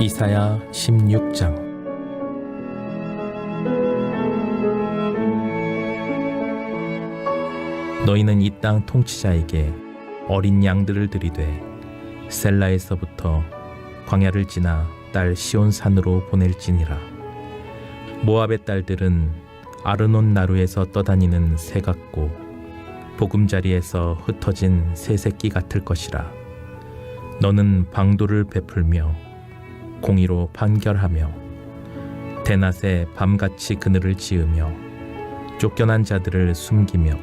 이사야 16장. 너희는 이 땅 통치자에게 어린 양들을 들이되 셀라에서부터 광야를 지나 딸 시온 산으로 보낼지니라. 모압의 딸들은 아르논 나루에서 떠다니는 새 같고 보금자리에서 흩어진 새 새끼 같을 것이라. 너는 방도를 베풀며 공의로 판결하며 대낮에 밤같이 그늘을 지으며 쫓겨난 자들을 숨기며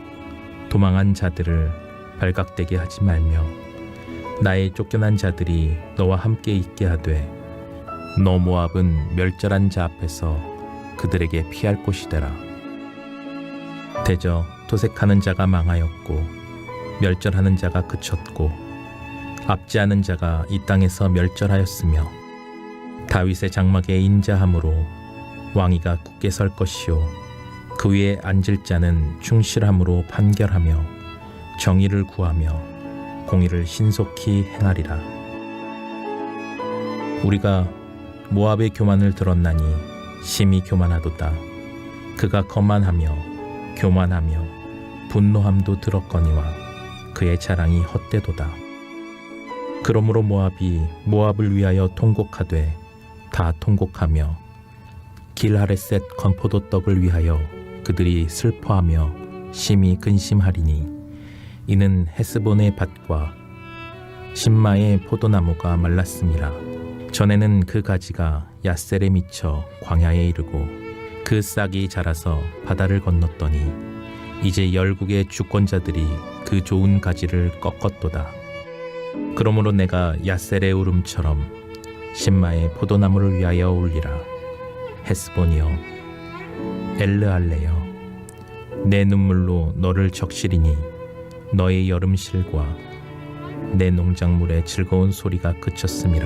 도망한 자들을 발각되게 하지 말며 나의 쫓겨난 자들이 너와 함께 있게 하되 너 모압은 멸절한 자 앞에서 그들에게 피할 곳이 되라. 대저 도색하는 자가 망하였고 멸절하는 자가 그쳤고 압지하는 자가 이 땅에서 멸절하였으며 다윗의 장막에 인자함으로 왕위가 굳게 설 것이요 그 위에 앉을 자는 충실함으로 판결하며 정의를 구하며 공의를 신속히 행하리라. 우리가 모압의 교만을 들었나니 심히 교만하도다. 그가 거만하며 교만하며 분노함도 들었거니와 그의 자랑이 헛되도다. 그러므로 모압이 모압을 위하여 통곡하되 다 통곡하며 길하레셋 건포도 떡을 위하여 그들이 슬퍼하며 심히 근심하리니 이는 헤스본의 밭과 신마의 포도나무가 말랐음이라 전에는 그 가지가 야셀에 미쳐 광야에 이르고 그 싹이 자라서 바다를 건넜더니 이제 열국의 주권자들이 그 좋은 가지를 꺾었도다. 그러므로 내가 야셀의 울음처럼 신마의 포도나무를 위하여 울리라. 헤스본이여 엘르알레여 내 눈물로 너를 적시리니 너의 여름실과 내 농작물의 즐거운 소리가 그쳤음이라.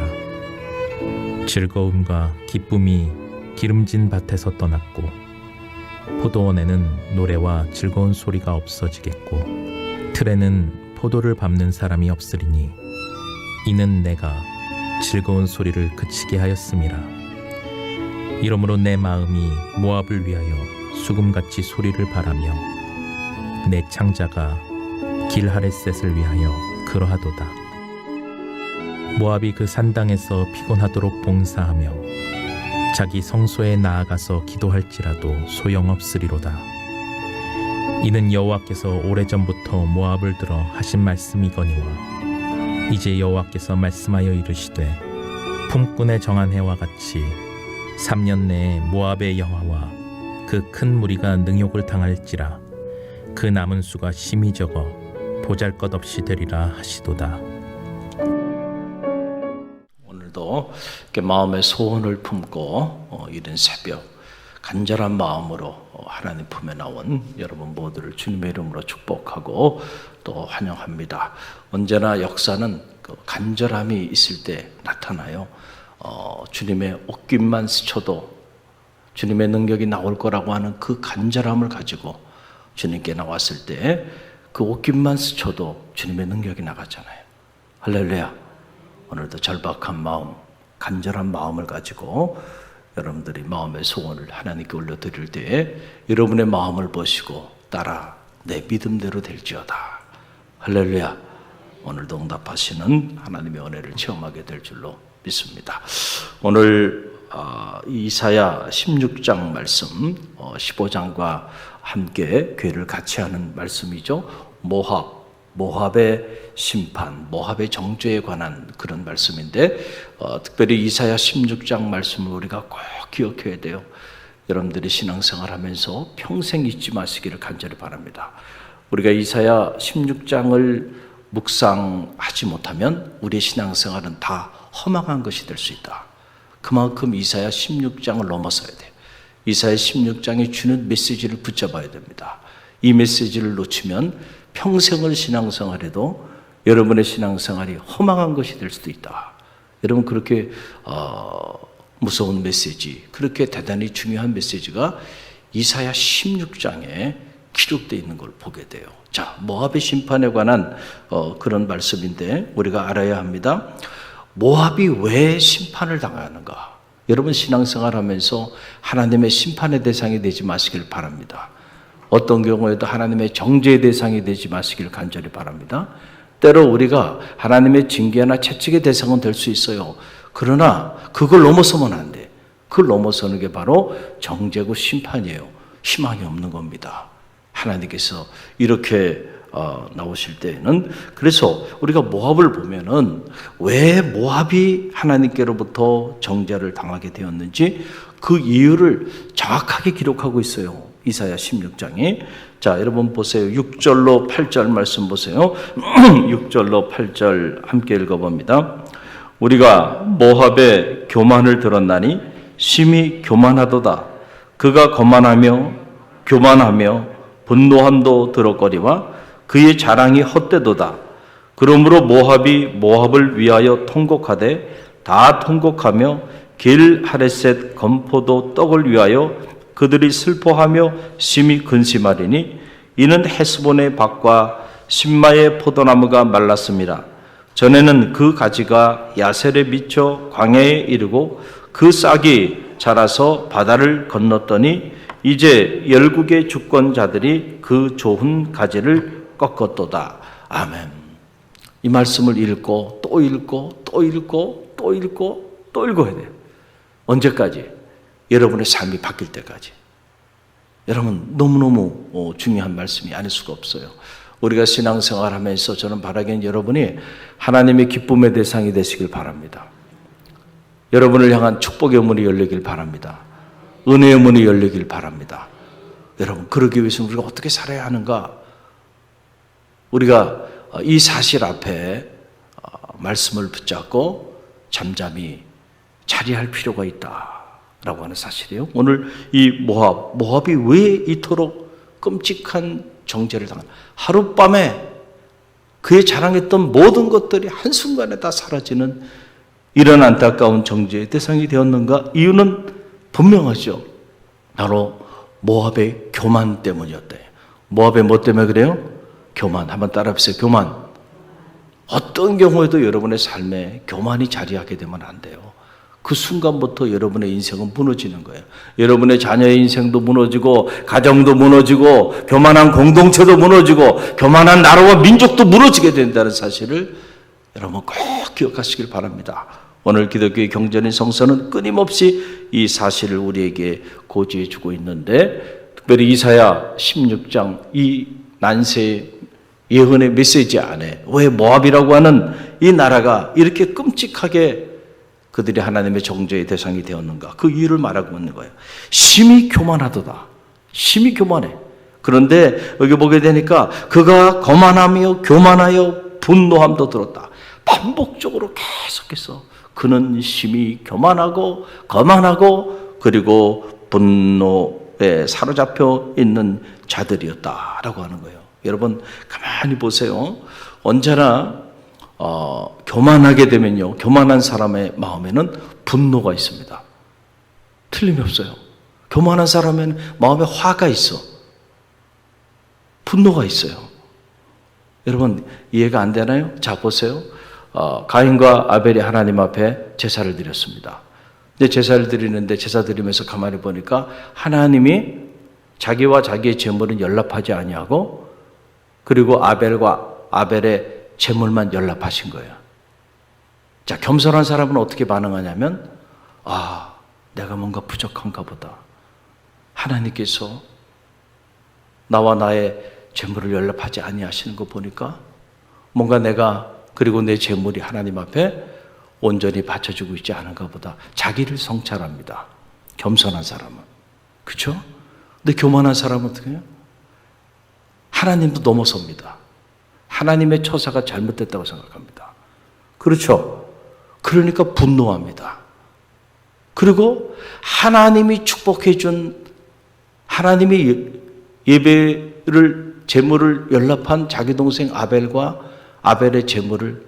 즐거움과 기쁨이 기름진 밭에서 떠났고 포도원에는 노래와 즐거운 소리가 없어지겠고 틀에는 포도를 밟는 사람이 없으리니 이는 내가 즐거운 소리를 그치게 하였음이라 이러므로 내 마음이 모압을 위하여 수금같이 소리를 바라며 내 창자가 길하레셋을 위하여 그러하도다. 모압이 그 산당에서 피곤하도록 봉사하며 자기 성소에 나아가서 기도할지라도 소용없으리로다. 이는 여호와께서 오래전부터 모압을 들어 하신 말씀이거니와 이제 여호와께서 말씀하여 이르시되 품꾼의 정한 해와 같이 3년 내에 모압의 여호와와 그 큰 무리가 능욕을 당할지라 그 남은 수가 심히 적어 보잘것없이 되리라 하시도다. 오늘도 이렇게 마음의 소원을 품고 어, 이른 새벽 간절한 마음으로 어, 하나님 품에 나온 여러분 모두를 주님의 이름으로 축복하고 또 환영합니다. 언제나 역사는 그 간절함이 있을 때 나타나요. 어, 주님의 옷깃만 스쳐도 주님의 능력이 나올 거라고 하는 그 간절함을 가지고 주님께 나왔을 때 그 옷깃만 스쳐도 주님의 능력이 나갔잖아요. 할렐루야. 오늘도 절박한 마음, 간절한 마음을 가지고 여러분들이 마음의 소원을 하나님께 올려드릴 때 여러분의 마음을 보시고 따라 내 믿음대로 될지어다. 할렐루야. 오늘도 응답하시는 하나님의 은혜를 체험하게 될 줄로 믿습니다. 오늘 어, 이사야 16장 말씀, 어, 15장과 함께 괴를 같이 하는 말씀이죠. 모합, 모합의 심판, 모합의 정죄에 관한 그런 말씀인데 어, 특별히 이사야 16장 말씀을 우리가 꼭 기억해야 돼요. 여러분들이 신앙생활하면서 평생 잊지 마시기를 간절히 바랍니다. 우리가 이사야 16장을 묵상하지 못하면 우리의 신앙생활은 다 허망한 것이 될 수 있다. 그만큼 이사야 16장을 넘어서야 돼. 이사야 16장이 주는 메시지를 붙잡아야 됩니다. 이 메시지를 놓치면 평생을 신앙생활해도 여러분의 신앙생활이 허망한 것이 될 수도 있다. 여러분 그렇게 어, 무서운 메시지, 그렇게 대단히 중요한 메시지가 이사야 16장에 기록되어 있는 걸 보게 돼요. 자, 모압의 심판에 관한 어, 그런 말씀인데 우리가 알아야 합니다. 모압이 왜 심판을 당하는가? 여러분 신앙생활 하면서 하나님의 심판의 대상이 되지 마시길 바랍니다. 어떤 경우에도 하나님의 정죄의 대상이 되지 마시길 간절히 바랍니다. 때로 우리가 하나님의 징계나 채찍의 대상은 될 수 있어요. 그러나 그걸 넘어서면 안 돼. 그걸 넘어서는 게 바로 정죄고 심판이에요. 희망이 없는 겁니다. 하나님께서 이렇게 어, 나오실 때에는 그래서 우리가 모압을 보면은 왜 모압이 하나님께로부터 정죄를 당하게 되었는지 그 이유를 정확하게 기록하고 있어요. 이사야 16장에 자 여러분 보세요. 6절로 8절 말씀 보세요. 6절로 8절 함께 읽어 봅니다. 우리가 모압의 교만을 들었나니 심히 교만하도다. 그가 거만하며 교만하며 분노함도 들었거리와 그의 자랑이 헛되도다. 그러므로 모압이 모압을 위하여 통곡하되 다 통곡하며 길 하레셋 건포도 떡을 위하여 그들이 슬퍼하며 심히 근심하리니 이는 헤스본의 밭과 신마의 포도나무가 말랐습니다. 전에는 그 가지가 야셀에 미쳐 광야에 이르고 그 싹이 자라서 바다를 건넜더니 이제 열국의 주권자들이 그 좋은 가지를 꺾었도다. 아멘. 이 말씀을 읽고 또 읽고 또 읽고 또 읽고 또 읽어야 돼요. 언제까지? 여러분의 삶이 바뀔 때까지. 여러분 너무너무 어, 중요한 말씀이 아닐 수가 없어요. 우리가 신앙생활 하면서 저는 바라기는 여러분이 하나님의 기쁨의 대상이 되시길 바랍니다. 여러분을 향한 축복의 문이 열리길 바랍니다. 은혜의 문이 열리길 바랍니다. 여러분, 그러기 위해서 우리가 어떻게 살아야 하는가? 우리가 이 사실 앞에 어, 말씀을 붙잡고 잠잠히 자리할 필요가 있다 라고 하는 사실이에요. 오늘 이 모압, 모압이 왜 이토록 끔찍한 정죄를 당한 하룻밤에 그의 자랑했던 모든 것들이 한순간에 다 사라지는 이런 안타까운 정죄의 대상이 되었는가? 이유는 분명하죠. 바로 모압의 교만 때문이었대. 모압의 뭐 때문에 그래요? 교만. 한번 따라해보세요. 교만. 어떤 경우에도 여러분의 삶에 교만이 자리하게 되면 안 돼요. 그 순간부터 여러분의 인생은 무너지는 거예요. 여러분의 자녀의 인생도 무너지고, 가정도 무너지고, 교만한 공동체도 무너지고, 교만한 나라와 민족도 무너지게 된다는 사실을 여러분 꼭 기억하시길 바랍니다. 오늘 기독교의 경전인 성서는 끊임없이 이 사실을 우리에게 고지해 주고 있는데, 특별히 이사야 16장 이 난세 예언의 메시지 안에 왜 모압이라고 하는 이 나라가 이렇게 끔찍하게 그들이 하나님의 정죄의 대상이 되었는가? 그 이유를 말하고 있는 거예요. 심히 교만하도다. 심히 교만해. 그런데 여기 보게 되니까 그가 거만하며 교만하여 분노함도 들었다. 반복적으로 계속해서 그는 심히 교만하고 거만하고 그리고 분노에 사로잡혀 있는 자들이었다라고 하는 거예요. 여러분 가만히 보세요. 언제나 어, 교만하게 되면요, 교만한 사람의 마음에는 분노가 있습니다. 틀림이 없어요. 교만한 사람은 마음에 화가 있어. 분노가 있어요. 여러분 이해가 안 되나요? 자 보세요. 어, 가인과 아벨이 하나님 앞에 제사를 드렸습니다. 근데 제사를 드리는데 제사 드리면서 가만히 보니까 하나님이 자기와 자기의 재물은 연락하지 아니하고 그리고 아벨과 아벨의 재물만 연락하신 거예요. 자, 겸손한 사람은 어떻게 반응하냐면, 아, 내가 뭔가 부족한가 보다. 하나님께서 나와 나의 재물을 연락하지 아니하시는 거 보니까 뭔가 내가 그리고 내 재물이 하나님 앞에 온전히 바쳐주고 있지 않은가 보다. 자기를 성찰합니다. 겸손한 사람은. 그쵸? 근데 교만한 사람은 어떻게 해요? 하나님도 넘어섭니다. 하나님의 처사가 잘못됐다고 생각합니다. 그렇죠? 그러니까 분노합니다. 그리고 하나님이 축복해 준 하나님이 예배를 제물을 연락한 자기 동생 아벨과 아벨의 제물을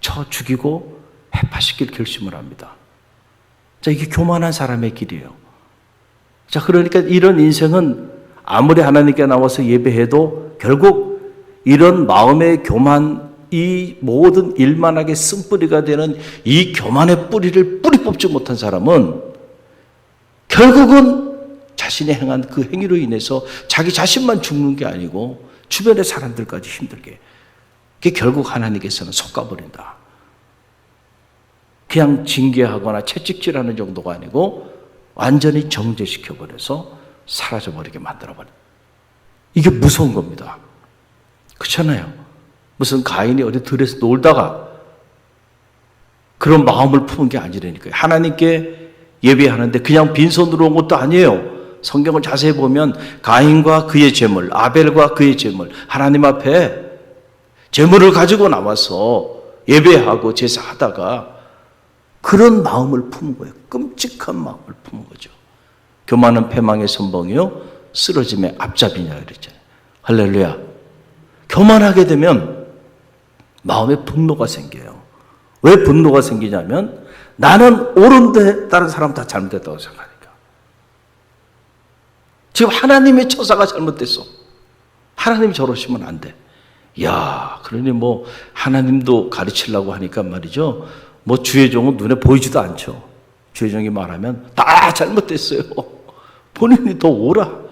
쳐 죽이고 해파시킬 결심을 합니다. 자, 이게 교만한 사람의 길이에요. 자, 그러니까 이런 인생은 아무리 하나님께 나와서 예배해도 결국 이런 마음의 교만이 이 모든 일만하게 쓴뿌리가 되는 이 교만의 뿌리를 뿌리 뽑지 못한 사람은 결국은 자신이 행한 그 행위로 인해서 자기 자신만 죽는 게 아니고 주변의 사람들까지 힘들게. 그게 결국 하나님께서는 속가버린다. 그냥 징계하거나 채찍질하는 정도가 아니고 완전히 정죄시켜버려서 사라져버리게 만들어버려. 이게 무서운 겁니다. 그렇잖아요. 무슨 가인이 어디 들에서 놀다가 그런 마음을 품은 게 아니라니까요. 하나님께 예배하는데 그냥 빈손으로 온 것도 아니에요. 성경을 자세히 보면 가인과 그의 재물, 아벨과 그의 재물, 하나님 앞에 재물을 가지고 나와서 예배하고 제사하다가 그런 마음을 품은 거예요. 끔찍한 마음을 품은 거죠. 교만은 패망의 선봉이요, 쓰러짐의 앞잡이냐 그랬잖아요. 할렐루야. 교만하게 되면 마음에 분노가 생겨요. 왜 분노가 생기냐면 나는 옳은데 다른 사람 다 잘못됐다고 생각하니까. 지금 하나님의 처사가 잘못됐어. 하나님이 저러시면 안 돼. 야, 그러니 뭐 하나님도 가르치려고 하니까 말이죠. 뭐 주의 종은 눈에 보이지도 않죠. 주의 종이 말하면 다 잘못됐어요. 본인이 더 오라.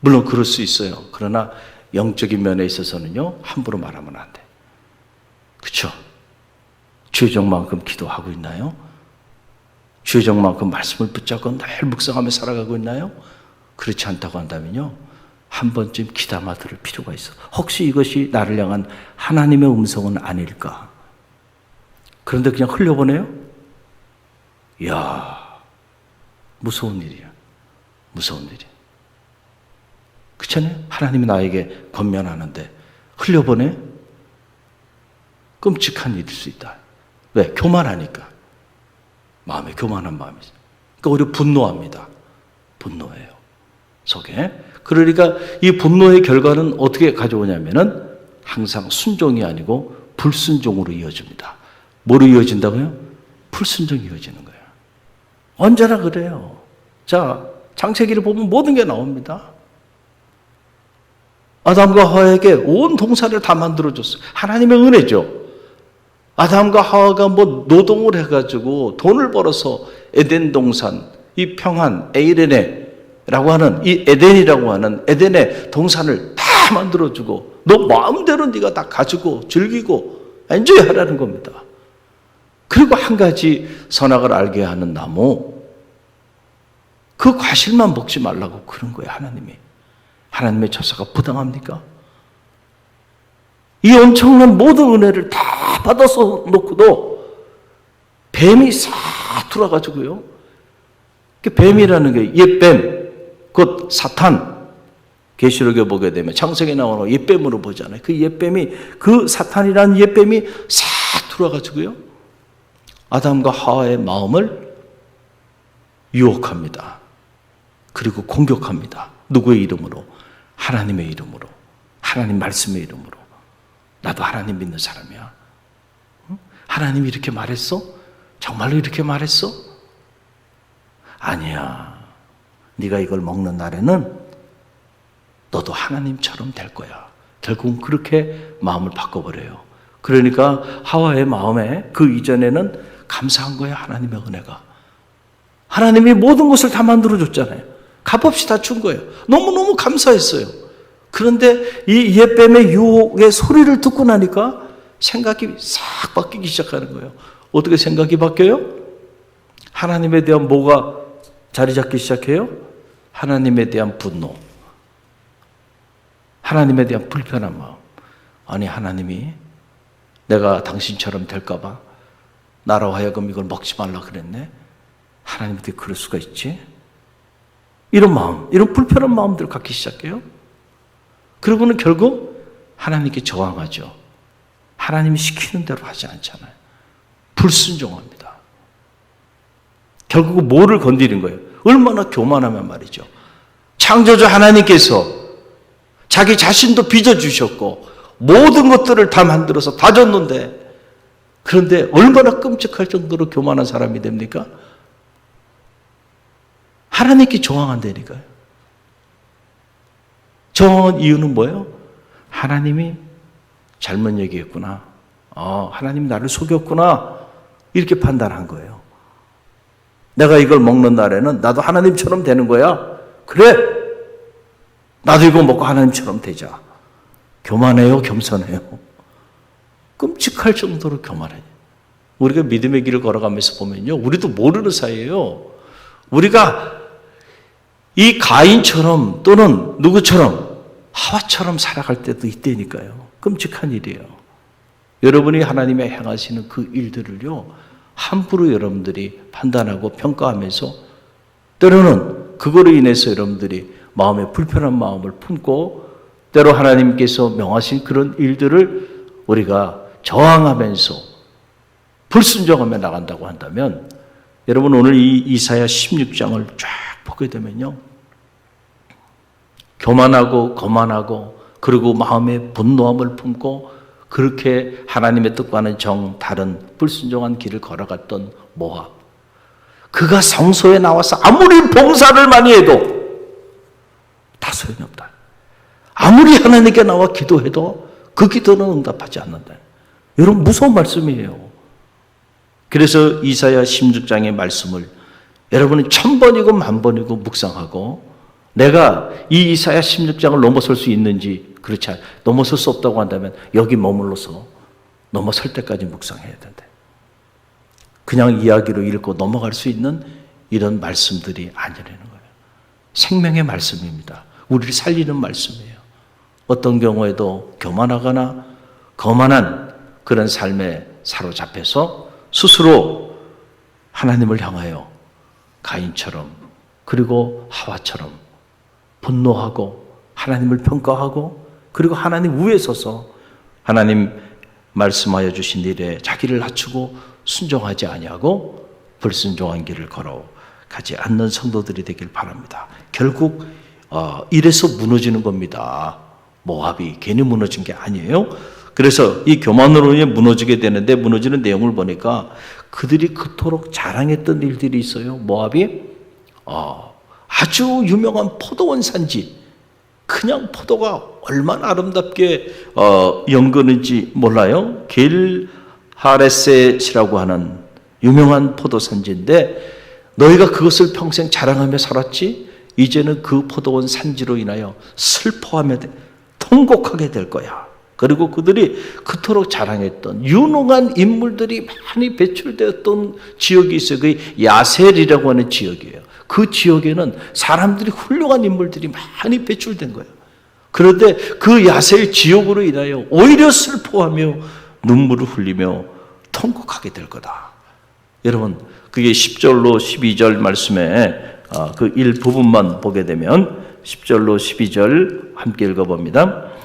물론 그럴 수 있어요. 그러나 영적인 면에 있어서는요, 함부로 말하면 안 돼. 그쵸? 주의 종만큼 기도하고 있나요? 주의 종만큼 말씀을 붙잡고 늘 묵상하며 살아가고 있나요? 그렇지 않다고 한다면요, 한 번쯤 귀담아 들을 필요가 있어. 혹시 이것이 나를 향한 하나님의 음성은 아닐까? 그런데 그냥 흘려보내요? 이야, 무서운 일이야. 무서운 일이야. 그렇잖아요? 하나님이 나에게 권면하는데 흘려보내? 끔찍한 일일 수 있다. 왜? 교만하니까. 마음에 교만한 마음이 있어요. 그러니까 오히려 분노합니다. 분노해요. 속에. 그러니까 이 분노의 결과는 어떻게 가져오냐면은 항상 순종이 아니고 불순종으로 이어집니다. 뭐로 이어진다고요? 불순종이 이어지는 거예요. 언제나 그래요. 자, 창세기를 보면 모든 게 나옵니다. 아담과 하와에게 온 동산을 다 만들어줬어요. 하나님의 은혜죠. 아담과 하와가 뭐 노동을 해가지고 돈을 벌어서 에덴 동산, 이 평안, 에이레네라고 하는 이 에덴이라고 하는 에덴의 동산을 다 만들어주고 너 마음대로 네가 다 가지고 즐기고 엔조이 하라는 겁니다. 그리고 한 가지 선악을 알게 하는 나무, 그 과실만 먹지 말라고 그런 거예요, 하나님이. 하나님의 처사가 부당합니까? 이 엄청난 모든 은혜를 다 받아서 놓고도 뱀이 싹 들어가지고요. 그 뱀이라는 게 옛뱀, 곧 사탄. 계시록에 보게 되면 창세기에 나오는 옛뱀으로 보잖아요. 그 옛뱀이 그 사탄이라는 옛뱀이 싹 들어가지고요. 아담과 하와의 마음을 유혹합니다. 그리고 공격합니다. 누구의 이름으로? 하나님의 이름으로. 하나님 말씀의 이름으로. 나도 하나님 믿는 사람이야. 응? 하나님이 이렇게 말했어? 정말로 이렇게 말했어? 아니야. 네가 이걸 먹는 날에는 너도 하나님처럼 될 거야. 결국은 그렇게 마음을 바꿔버려요. 그러니까 하와의 마음에 그 이전에는 감사한 거예요. 하나님의 은혜가. 하나님이 모든 것을 다 만들어줬잖아요. 값없이 다 준 거예요. 너무너무 감사했어요. 그런데 이 옛뱀의 유혹의 소리를 듣고 나니까 생각이 싹 바뀌기 시작하는 거예요. 어떻게 생각이 바뀌어요? 하나님에 대한 뭐가 자리 잡기 시작해요? 하나님에 대한 분노. 하나님에 대한 불편한 마음. 아니, 하나님이 내가 당신처럼 될까봐 나로 하여금 이걸 먹지 말라 그랬네? 하나님 어떻게 그럴 수가 있지? 이런 마음, 이런 불편한 마음들을 갖기 시작해요. 그러고는 결국 하나님께 저항하죠. 하나님이 시키는 대로 하지 않잖아요. 불순종합니다. 결국은 뭐를 건드린 거예요? 얼마나 교만하면 말이죠. 창조주 하나님께서 자기 자신도 빚어주셨고 모든 것들을 다 만들어서 다 줬는데 그런데 얼마나 끔찍할 정도로 교만한 사람이 됩니까? 하나님께 저항한다니까요. 저항한 이유는 뭐예요? 하나님이 잘못 얘기했구나. 어, 하나님 나를 속였구나. 이렇게 판단한 거예요. 내가 이걸 먹는 날에는 나도 하나님처럼 되는 거야. 그래. 나도 이거 먹고 하나님처럼 되자. 교만해요, 겸손해요. 끔찍할 정도로 교만해요. 우리가 믿음의 길을 걸어가면서 보면요. 우리도 모르는 사이에요. 우리가 이 가인처럼 또는 누구처럼 하와처럼 살아갈 때도 있다니까요. 끔찍한 일이에요. 여러분이 하나님의 행하시는 그 일들을요, 함부로 여러분들이 판단하고 평가하면서 때로는 그거로 인해서 여러분들이 마음에 불편한 마음을 품고 때로 하나님께서 명하신 그런 일들을 우리가 저항하면서 불순종하며 나간다고 한다면 여러분 오늘 이 이사야 16장을 쫙 보게 되면요. 교만하고 거만하고 그리고 마음에 분노함을 품고 그렇게 하나님의 뜻과는 정 다른 불순종한 길을 걸어갔던 모압. 그가 성소에 나와서 아무리 봉사를 많이 해도 다 소용이 없다. 아무리 하나님께 나와 기도해도 그 기도는 응답하지 않는다. 여러분 무서운 말씀이에요. 그래서 이사야 16장의 말씀을 여러분이 천 번이고 만 번이고 묵상하고 내가 이 이사야 16장을 넘어설 수 있는지 그렇지 않, 넘어설 수 없다고 한다면 여기 머물러서 넘어설 때까지 묵상해야 된다. 그냥 이야기로 읽고 넘어갈 수 있는 이런 말씀들이 아니라는 거예요. 생명의 말씀입니다. 우리를 살리는 말씀이에요. 어떤 경우에도 교만하거나 거만한 그런 삶에 사로잡혀서 스스로 하나님을 향하여 가인처럼 그리고 하와처럼 분노하고 하나님을 평가하고 그리고 하나님 위에 서서 하나님 말씀하여 주신 일에 자기를 낮추고 순종하지 아니하고 불순종한 길을 걸어가지 않는 성도들이 되길 바랍니다. 결국 어, 이래서 무너지는 겁니다. 모압이 괜히 무너진 게 아니에요. 그래서 이 교만으로 인해 무너지게 되는데 무너지는 내용을 보니까 그들이 그토록 자랑했던 일들이 있어요. 모압이 어, 아주 유명한 포도원 산지. 그냥 포도가 얼마나 아름답게 어, 연거는지 몰라요. 길 하레셋이라고 하는 유명한 포도 산지인데 너희가 그것을 평생 자랑하며 살았지. 이제는 그 포도원 산지로 인하여 슬퍼하며 통곡하게 될 거야. 그리고 그들이 그토록 자랑했던 유능한 인물들이 많이 배출되었던 지역이 있어요. 그 야셀이라고 하는 지역이에요. 그 지역에는 사람들이 훌륭한 인물들이 많이 배출된 거예요. 그런데 그 야셀 지역으로 인하여 오히려 슬퍼하며 눈물을 흘리며 통곡하게 될 거다. 여러분, 그게 10절로 12절 말씀에 아, 그 일부분만 보게 되면 10절로 12절 함께 읽어봅니다.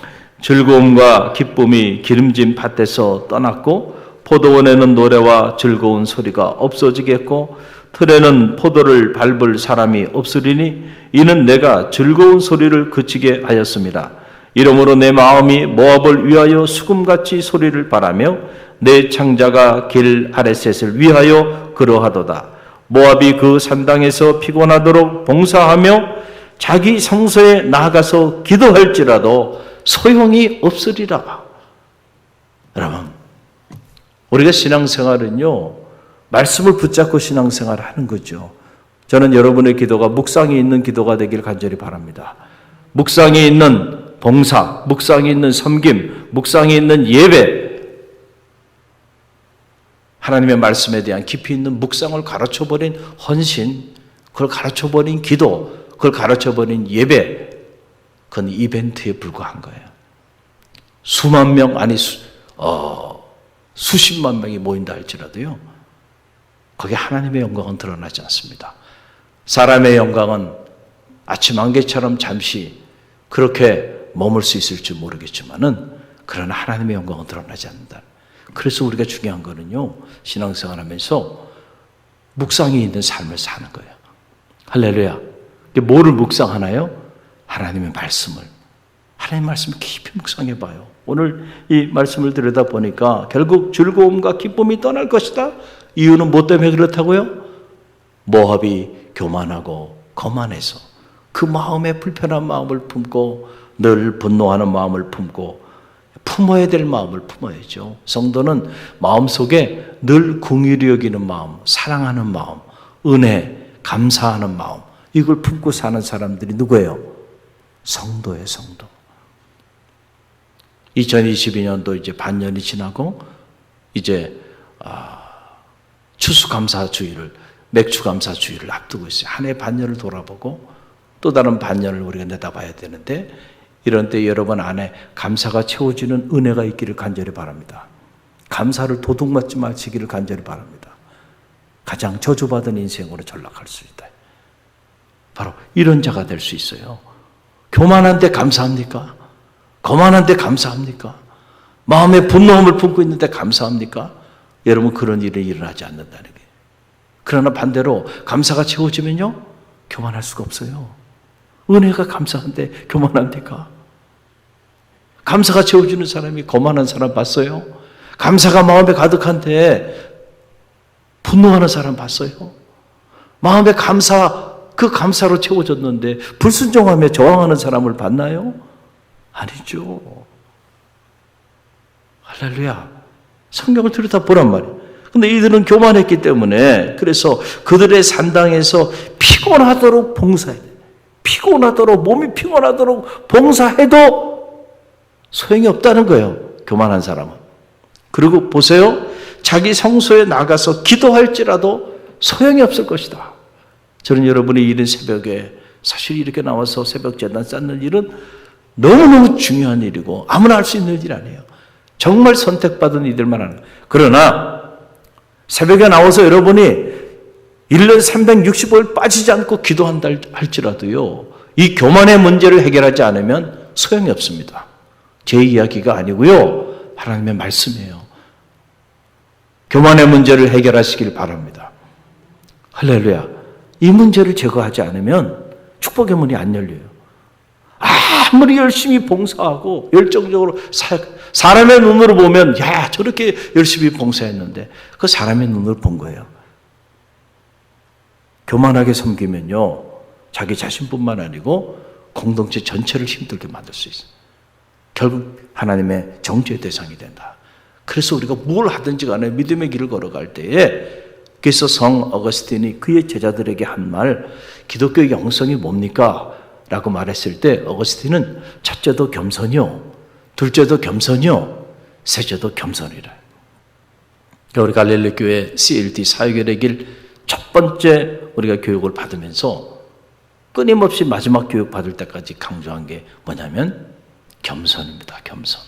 즐거움과 기쁨이 기름진 밭에서 떠났고 포도원에는 노래와 즐거운 소리가 없어지겠고 틀에는 포도를 밟을 사람이 없으리니 이는 내가 즐거운 소리를 그치게 하였습니다. 이러므로 내 마음이 모압을 위하여 수금같이 소리를 바라며 내 창자가 길 아레셋을 위하여 그러하도다. 모압이 그 산당에서 피곤하도록 봉사하며 자기 성소에 나아가서 기도할지라도 소용이 없으리라. 여러분, 우리가 신앙생활은요, 말씀을 붙잡고 신앙생활을 하는 거죠. 저는 여러분의 기도가 묵상이 있는 기도가 되길 간절히 바랍니다. 묵상이 있는 봉사, 묵상이 있는 섬김, 묵상이 있는 예배, 하나님의 말씀에 대한 깊이 있는 묵상을 가르쳐버린 헌신, 그걸 가르쳐버린 기도, 그걸 가르쳐버린 예배, 그건 이벤트에 불과한 거예요. 수만 명, 아니, 수, 어, 수십만 명이 모인다 할지라도요, 거기에 하나님의 영광은 드러나지 않습니다. 사람의 영광은 아침 안개처럼 잠시 그렇게 머물 수 있을지 모르겠지만은, 그러나 하나님의 영광은 드러나지 않는다. 그래서 우리가 중요한 거는요, 신앙생활 하면서 묵상이 있는 삶을 사는 거예요. 할렐루야. 뭐를 묵상하나요? 하나님의 말씀을. 하나님의 말씀을 깊이 묵상해 봐요. 오늘 이 말씀을 들여다 보니까 결국 즐거움과 기쁨이 떠날 것이다. 이유는 뭐 때문에 그렇다고요? 모압이 교만하고 거만해서 그 마음에 불편한 마음을 품고 늘 분노하는 마음을 품고 품어야 될 마음을 품어야죠. 성도는 마음속에 늘 궁휼히 여기는 마음, 사랑하는 마음, 은혜, 감사하는 마음 이걸 품고 사는 사람들이 누구예요? 성도의 성도. 2022년도 이제 반년이 지나고 이제 아, 추수감사주의를 맥주감사주의를 앞두고 있어요. 한 해 반년을 돌아보고 또 다른 반년을 우리가 내다봐야 되는데 이런 때 여러분 안에 감사가 채워지는 은혜가 있기를 간절히 바랍니다. 감사를 도둑맞지 마시기를 간절히 바랍니다. 가장 저주받은 인생으로 전락할 수 있다. 바로 이런 자가 될 수 있어요. 교만한데 감사합니까? 거만한데 감사합니까? 마음에 분노함을 품고 있는데 감사합니까? 여러분 그런 일이 일어나지 않는다는 거예요. 그러나 반대로 감사가 채워지면요 교만할 수가 없어요. 은혜가 감사한데 교만합니까? 감사가 채워주는 사람이 거만한 사람 봤어요? 감사가 마음에 가득한데 분노하는 사람 봤어요? 마음에 감사 그 감사로 채워졌는데 불순종하며 저항하는 사람을 봤나요? 아니죠. 할렐루야. 성경을 들여다보란 말이에요. 근데 이들은 교만했기 때문에 그래서 그들의 산당에서 피곤하도록 봉사해야 돼. 피곤하도록 몸이 피곤하도록 봉사해도 소용이 없다는 거예요. 교만한 사람은. 그리고 보세요. 자기 성소에 나가서 기도할지라도 소용이 없을 것이다. 저는 여러분이 이른 새벽에 사실 이렇게 나와서 새벽 재단 쌓는 일은 너무너무 중요한 일이고 아무나 할 수 있는 일 아니에요. 정말 선택받은 이들만 하는. 그러나 새벽에 나와서 여러분이 1년 365일 빠지지 않고 기도한다 할지라도요. 이 교만의 문제를 해결하지 않으면 소용이 없습니다. 제 이야기가 아니고요. 하나님의 말씀이에요. 교만의 문제를 해결하시길 바랍니다. 할렐루야. 이 문제를 제거하지 않으면 축복의 문이 안 열려요. 아무리 열심히 봉사하고 열정적으로 사, 사람의 눈으로 보면 야 저렇게 열심히 봉사했는데 그 사람의 눈으로 본 거예요. 교만하게 섬기면요 자기 자신뿐만 아니고 공동체 전체를 힘들게 만들 수 있어요. 결국 하나님의 정죄의 대상이 된다. 그래서 우리가 뭘 하든지 간에 믿음의 길을 걸어갈 때에 그래서 성 어거스틴이 그의 제자들에게 한 말, 기독교의 영성이 뭡니까? 라고 말했을 때 어거스틴은 첫째도 겸손이요, 둘째도 겸손이요, 셋째도 겸손이라. 우리 갈릴리 교회 CLT 사역의 길 첫 번째 우리가 교육을 받으면서 끊임없이 마지막 교육 받을 때까지 강조한 게 뭐냐면 겸손입니다. 겸손.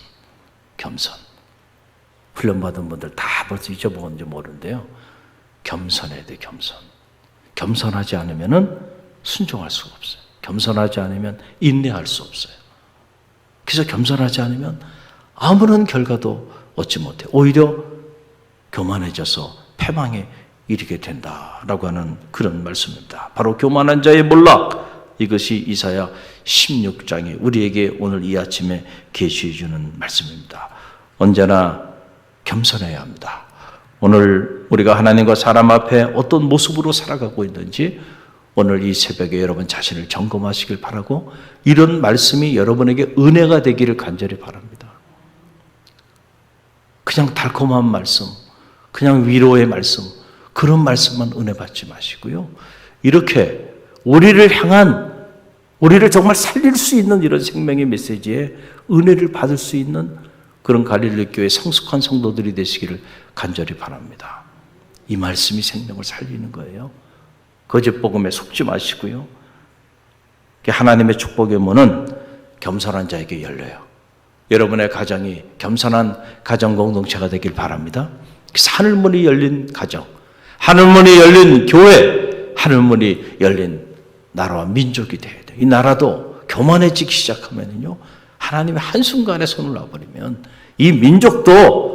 겸손. 훈련받은 분들 다 벌써 잊어먹었는지 모르는데요. 겸손해야 돼, 겸손. 겸손하지 않으면 순종할 수가 없어요. 겸손하지 않으면 인내할 수 없어요. 그래서 겸손하지 않으면 아무런 결과도 얻지 못해. 오히려 교만해져서 패망에 이르게 된다라고 하는 그런 말씀입니다. 바로 교만한 자의 몰락 이것이 이사야 16장이 우리에게 오늘 이 아침에 계시해 주는 말씀입니다. 언제나 겸손해야 합니다. 오늘 우리가 하나님과 사람 앞에 어떤 모습으로 살아가고 있는지 오늘 이 새벽에 여러분 자신을 점검하시길 바라고 이런 말씀이 여러분에게 은혜가 되기를 간절히 바랍니다. 그냥 달콤한 말씀, 그냥 위로의 말씀, 그런 말씀만 은혜 받지 마시고요. 이렇게 우리를 향한 우리를 정말 살릴 수 있는 이런 생명의 메시지에 은혜를 받을 수 있는 그런 갈릴리 교회 성숙한 성도들이 되시기를 간절히 바랍니다. 이 말씀이 생명을 살리는 거예요. 거짓 복음에 속지 마시고요. 하나님의 축복의 문은 겸손한 자에게 열려요. 여러분의 가정이 겸손한 가정 공동체가 되길 바랍니다. 하늘문이 열린 가정, 하늘문이 열린 교회, 하늘문이 열린 나라와 민족이 돼야 돼요. 이 나라도 교만해지기 시작하면요. 하나님의 한순간에 손을 놔버리면 이 민족도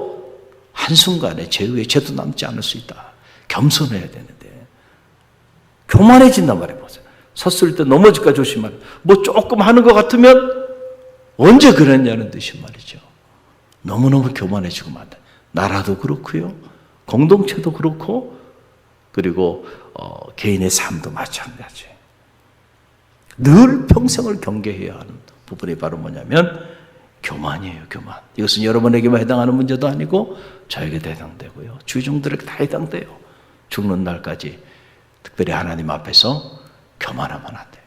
한순간에 죄의 죄도 남지 않을 수 있다. 겸손해야 되는데. 교만해진단 말이에요. 섰을 때 넘어질까 조심하라. 뭐 조금 하는 것 같으면 언제 그랬냐는 뜻이 말이죠. 너무너무 교만해지고 만다. 나라도 그렇고요. 공동체도 그렇고 그리고 어, 개인의 삶도 마찬가지. 늘 평생을 경계해야 하는 부분이 바로 뭐냐면 교만이에요, 교만. 이것은 여러분에게만 해당하는 문제도 아니고 저에게도 해당되고요. 주종들에게 다 해당돼요. 죽는 날까지 특별히 하나님 앞에서 교만하면 안 돼요.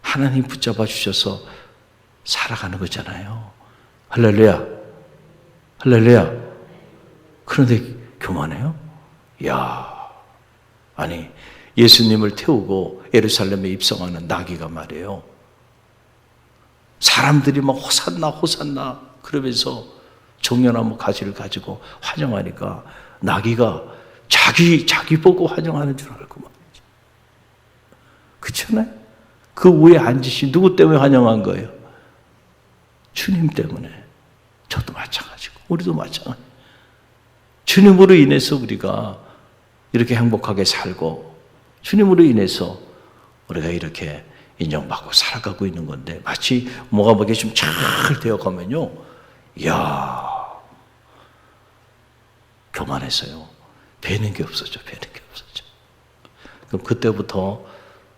하나님 붙잡아 주셔서 살아가는 거잖아요. 할렐루야. 할렐루야. 그런데 교만해요? 야 아니, 예수님을 태우고 예루살렘에 입성하는 나귀가 말이에요. 사람들이 막 호산나, 호산나, 그러면서 종려나무 가지를 가지고 환영하니까 나귀가 자기, 자기 보고 환영하는 줄 알고 말이죠. 그렇잖아요? 그 위에 앉으신 누구 때문에 환영한 거예요? 주님 때문에. 저도 마찬가지고, 우리도 마찬가지. 주님으로 인해서 우리가 이렇게 행복하게 살고, 주님으로 인해서 우리가 이렇게 인정받고 살아가고 있는 건데, 마치 뭐가 뭐게 좀 잘 되어 가면요. 이야, 교만해서요. 배는 게 없어져, 배는 게 없어져. 그럼 그때부터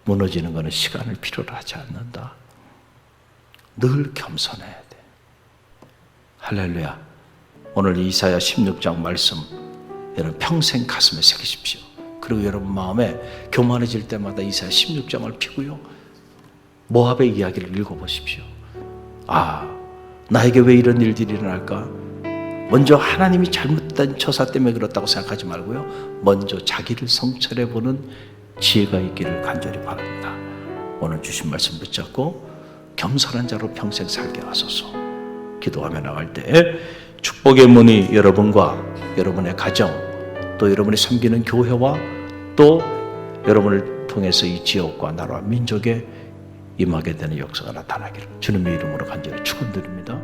무너지는 것은 시간을 필요로 하지 않는다. 늘 겸손해야 돼. 할렐루야. 오늘 이사야 16장 말씀 여러분 평생 가슴에 새기십시오. 그리고 여러분 마음에 교만해질 때마다 이사야 16장을 피고요. 모압의 이야기를 읽어보십시오. 아, 나에게 왜 이런 일들이 일어날까? 먼저 하나님이 잘못된 처사 때문에 그렇다고 생각하지 말고요. 먼저 자기를 성찰해 보는 지혜가 있기를 간절히 바랍니다. 오늘 주신 말씀 붙잡고 겸손한 자로 평생 살게 하소서. 기도하며 나갈 때 축복의 문이 여러분과 여러분의 가정 또 여러분이 섬기는 교회와 또 여러분을 통해서 이 지역과 나라와 민족에 임하게 되는 역사가 나타나기를 주님의 이름으로 간절히 축원드립니다.